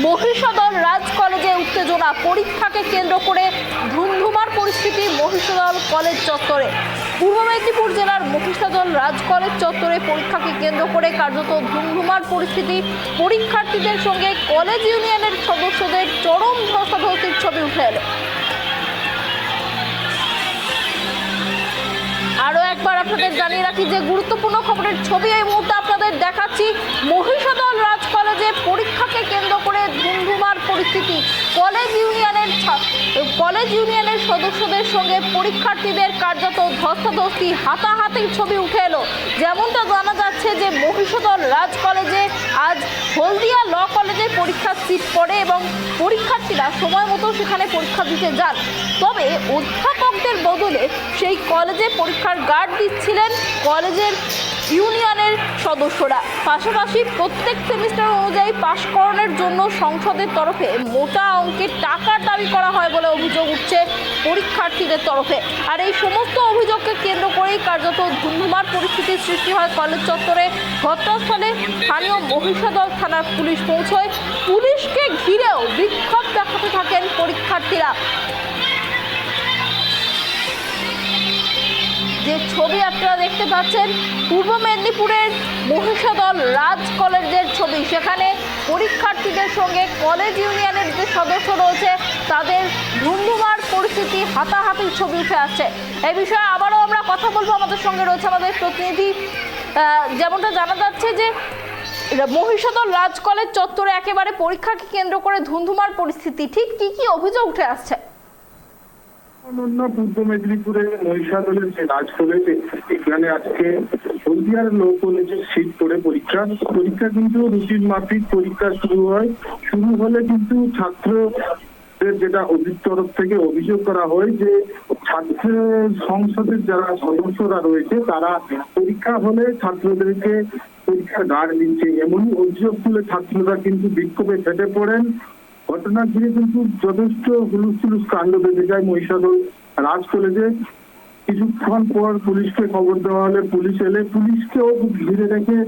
মহিষাদল রাজ কলেজে উত্তেজনা। পরীক্ষাকে কেন্দ্র করে ধুমধুমার পরিস্থিতি মহিষাদল কলেজ চত্বরে। পূর্ব মেদিনীপুর জেলার মহিষাদল রাজ কলেজ চত্বরে পরীক্ষাকে কেন্দ্র করে কার্যত ধুমধুমার পরিস্থিতি। পরীক্ষার্থীদের সঙ্গে কলেজ ইউনিয়নের সদস্যদের চরম ধস্তাধস্তির ছবি উঠে এলো। আরও একবার আপনাদের জানিয়ে রাখি যে গুরুত্বপূর্ণ খবরের ছবি এই মুহূর্তে আপনাদের দেখাচ্ছি। মহিষাদল রাজ কলেজে করে ধুমধুমার পরিস্থিতি। কলেজ ইউনিয়নের কলেজ ইউনিয়নের সদস্যদের সঙ্গে পরীক্ষার্থীদের কার্যত ধস্তাধস্তি, হাতাহাতির ছবি উঠে এলো। যেমনটা জানা যাচ্ছে যে, মহিষাদল রাজ কলেজে আজ হলদিয়া ল কলেজে পরীক্ষার সিট পড়ে এবং পরীক্ষার্থীরা সময় মতো সেখানে পরীক্ষা দিতে যান। তবে অধ্যাপকদের বদলে সেই কলেজে পরীক্ষার গার্ড দিচ্ছিলেন কলেজের ইউনিয়নের সদস্যরা। পাশাপাশি প্রত্যেক সেমিস্টার অনুযায়ী পাশ করানোর জন্য সংসদের তরফে মোটা অঙ্কের টাকার দাবি করা হয় বলে অভিযোগ উঠছে পরীক্ষার্থীদের তরফে। আর এই সমস্ত অভিযোগকে কেন্দ্র করেই কার্যত ধুমধুমার পরিস্থিতির সৃষ্টি হয় কলেজ চত্বরে। ঘটনাস্থলে স্থানীয় মহিষাদল থানার পুলিশ পৌঁছয়। পুলিশকে ঘিরেও বিক্ষোভ দেখাতে থাকেন পরীক্ষার্থীরা। যে ছবি আপনারা দেখতে পাচ্ছেন, পূর্ব মেদিনীপুরের মহিষাদল রাজ কলেজের ছবি। সেখানে পরীক্ষার্থীদের সঙ্গে কলেজ ইউনিয়নের যে সদস্য রয়েছে, তাদের ধুমধুমার পরিস্থিতি, হাতাহাতির ছবি উঠে আসছে। এই বিষয়ে আবারও আমরা কথা বলব আমাদের সঙ্গে রয়েছে আমাদের প্রতিনিধি। যেমনটা জানা যাচ্ছে যে, মহিষাদল রাজ কলেজ চত্বরে একেবারে পরীক্ষাকে কেন্দ্র করে ধুমধুমার পরিস্থিতি। ঠিক কি কি অভিযোগ উঠে আসছে? অনন্য পূর্ব মেদিনীপুরের মহিষাদলের যে রাজ কলেজে এখানে আজকে হলদিয়ার সিট পড়ে পরীক্ষা। পরীক্ষা কিন্তু রুটিন মাফিক পরীক্ষা শুরু হয়। শুরু হলে কিন্তু ছাত্রদের যেটা অভির তরফ থেকে অভিযোগ করা হয় যে ছাত্র সংসদের যারা সদস্যরা রয়েছে, তারা পরীক্ষা হলে ছাত্রদেরকে পরীক্ষার গার্ড দিচ্ছে। এমনই অভিযোগ তুলে ছাত্ররা কিন্তু বিক্ষোভে ফেটে পড়েন। ঘটনা ঘিরে কিন্তু যথেষ্ট হুলুস তুলুস কাণ্ড বেঁধে যায় মহিষাদল রাজ কলেজে। কিছুক্ষণ পর পুলিশকে খবর দেওয়া হলে পুলিশ এলে। পুলিশকেও ঘিরে রেখে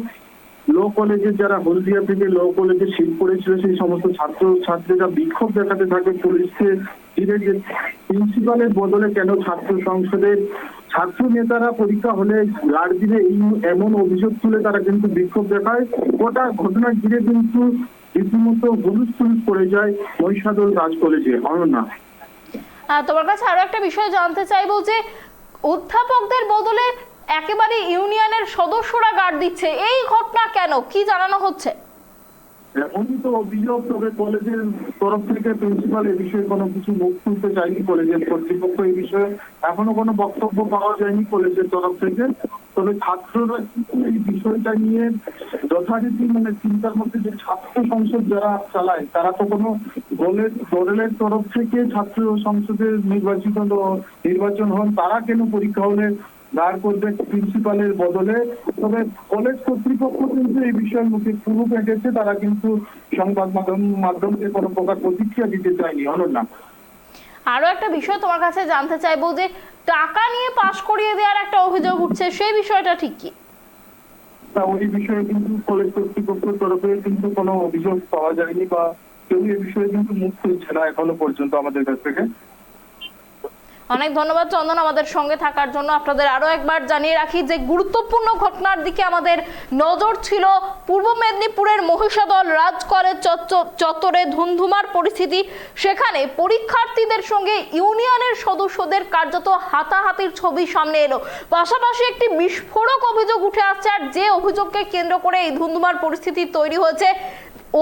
ল কলেজে যারা হলদিয়া থেকে ল কলেজে সিট পড়েছিল সেই সমস্ত ছাত্র ছাত্রীরা বিক্ষোভ দেখাতে থাকে। পুলিশকে ঘিরে যে প্রিন্সিপালের বদলে কেন ছাত্র সংসদের ছাত্র নেতারা পরীক্ষা হলে এই এমন অভিযোগ তুলে তারা কিন্তু বিক্ষোভ দেখায়। গোটা ঘটনা ঘিরে কিন্তু রীতিমতো হলুদ হলুদ পড়ে যায় মহিষাদল রাজ কলেজে, অনন্যা। তোমার কাছে আরও একটা বিষয় জানতে চাইব যে অধ্যাপকদের বদলে একেবারে ইউনিয়নের সদস্যরা গার্ড দিচ্ছে, এই ঘটনা কেন? কি জানানো হচ্ছে? তো অভিযোগ, তবে কলেজের তরফ থেকে প্রিন্সিপাল এই বিষয়ে কোনো কিছু মুখ খুলতে চায়নি কলেজের কর্তৃপক্ষ এই বিষয়ে। এখনও কোনো বক্তব্য পাওয়া যায়নি কলেজের তরফ থেকে। তবে ছাত্ররা কিন্তু এই বিষয়টা নিয়ে যথারীতি মানে চিন্তার মধ্যে যে ছাত্র সংসদ যারা চালায়, তারা তো কোনো দলের দলের তরফ থেকে ছাত্র সংসদের নির্বাচিত নির্বাচন হন, তারা কেন পরীক্ষা হলে দাঁড় করবে প্রিন্সিপালের বদলে। তবে কলেজ কর্তৃপক্ষ কিন্তু এই বিষয়ের মুখে পুরো পেটেছে তারা কিন্তু সংবাদ মাধ্যম মাধ্যমকে কোনো প্রকার প্রতিক্রিয়া দিতে চায়নি। অনন্যা। আরও একটা বিষয় তোমার কাছে জানতে চাইব যে টাকা নিয়ে পাশ করিয়ে দেওয়ার একটা অভিযোগ উঠছে সেই বিষয়টা ঠিক কি? তা ওই বিষয়ে কিন্তু কলেজ কর্তৃপক্ষের তরফে কিন্তু কোনো অভিযোগ পাওয়া যায়নি বা কেউ এই বিষয়ে কিন্তু মুখ খুলছে না এখনও পর্যন্ত আমাদের কাছ থেকে। অনেক ধন্যবাদ চন্দন আমাদের সঙ্গে থাকার জন্য। আপনাদের আরও একবার জানিয়ে রাখি যে গুরুত্বপূর্ণ ঘটনার দিকে আমাদের নজর ছিল পূর্ব মেদিনীপুরের মহিষাদল রাজ কলেজ চত্ব- চত্বরে ধুমধুমার পরিস্থিতি। সেখানে পরীক্ষার্থীদের সঙ্গে ইউনিয়নের সদস্যদের কার্যত হাতাহাতির ছবি সামনে এলো। পাশাপাশি একটি বিস্ফোরক অভিযোগ উঠে আসছে, আর যে অভিযোগকে কেন্দ্র করে এই ধুমধুমার পরিস্থিতি তৈরি হয়েছে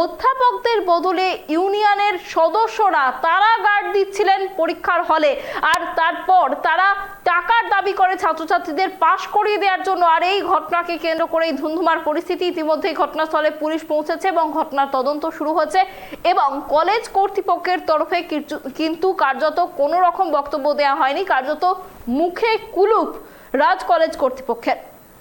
অধ্যাপকদের বদলে ইউনিয়নের সদস্যরা তারা গার্ড দিচ্ছিলেন পরীক্ষার হলে। আর তারপর তারা টাকার দাবি করে ছাত্রছাত্রীদের পাশ করিয়ে দেওয়ার জন্য। আর এই ঘটনাকে কেন্দ্র করে এই ধুমধুমার পরিস্থিতি ইতিমধ্যেই ঘটনাস্থলে পুলিশ পৌঁছেছে এবং ঘটনার তদন্ত শুরু হচ্ছে এবং কলেজ কর্তৃপক্ষের তরফে কিন্তু কার্যত কোনো রকম বক্তব্য দেওয়া হয়নি। কার্যত মুখে কুলুপ রাজ কলেজ কর্তৃপক্ষের।